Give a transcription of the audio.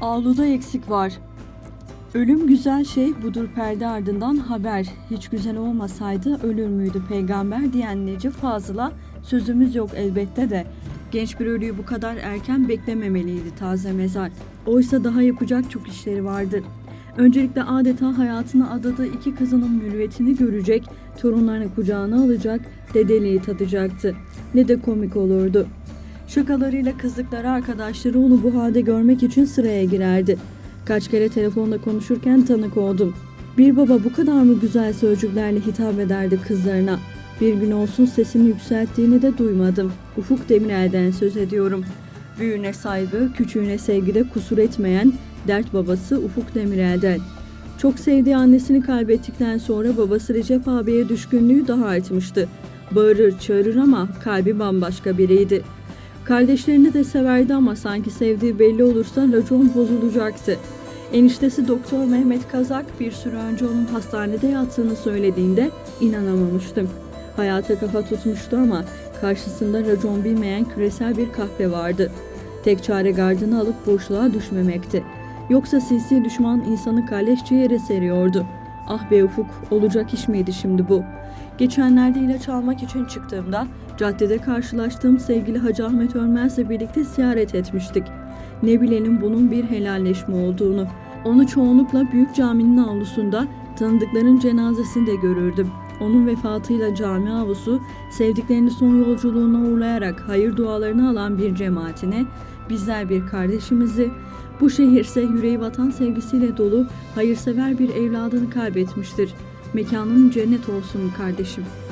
Avluda eksik var. Ölüm güzel şey budur perde ardından haber. Hiç güzel olmasaydı ölür müydü peygamber diyen Necip Fazıl'a sözümüz yok elbette de. Genç bir ölüyü bu kadar erken beklememeliydi taze mezar. Oysa daha yapacak çok işleri vardı. Öncelikle adeta hayatına adadığı iki kızının mürüvvetini görecek, torunlarını kucağına alacak, dedeliği tadacaktı. Ne de komik olurdu. Şakalarıyla kızdıkları arkadaşları onu bu halde görmek için sıraya girerdi. Kaç kere telefonda konuşurken tanık oldum. Bir baba bu kadar mı güzel sözcüklerle hitap ederdi kızlarına? Bir gün olsun sesini yükselttiğini de duymadım. Ufuk Demirel'den söz ediyorum. Büyüğüne saygı, küçüğüne sevgide kusur etmeyen dert babası Ufuk Demirel'den. Çok sevdiği annesini kaybettikten sonra babası Recep abiye düşkünlüğü daha artmıştı. Bağırır çağırır ama kalbi bambaşka biriydi. Kardeşlerini de severdi ama sanki sevdiği belli olursa racon bozulacaktı. Eniştesi Doktor Mehmet Kazak bir süre önce onun hastanede yattığını söylediğinde inanamamıştım. Hayata kafa tutmuştu ama karşısında racon bilmeyen küresel bir kahve vardı. Tek çare gardını alıp boşluğa düşmemekti. Yoksa sinsi düşman insanı kalleşçe yere seriyordu. Ah be ufuk, olacak iş miydi şimdi bu? Geçenlerde ilaç almak için çıktığımda caddede karşılaştığım sevgili Hacı Ahmet Ölmez'le birlikte ziyaret etmiştik. Ne bilelim bunun bir helalleşme olduğunu. Onu çoğunlukla büyük caminin avlusunda tanıdıkların cenazesinde görürdüm. Onun vefatıyla cami avlusu sevdiklerini son yolculuğuna uğurlayarak hayır dualarını alan bir cemaatine, bizler bir kardeşimizi, bu şehirse yüreği vatan sevgisiyle dolu hayırsever bir evladını kaybetmiştir. Mekanın cennet olsun kardeşim.''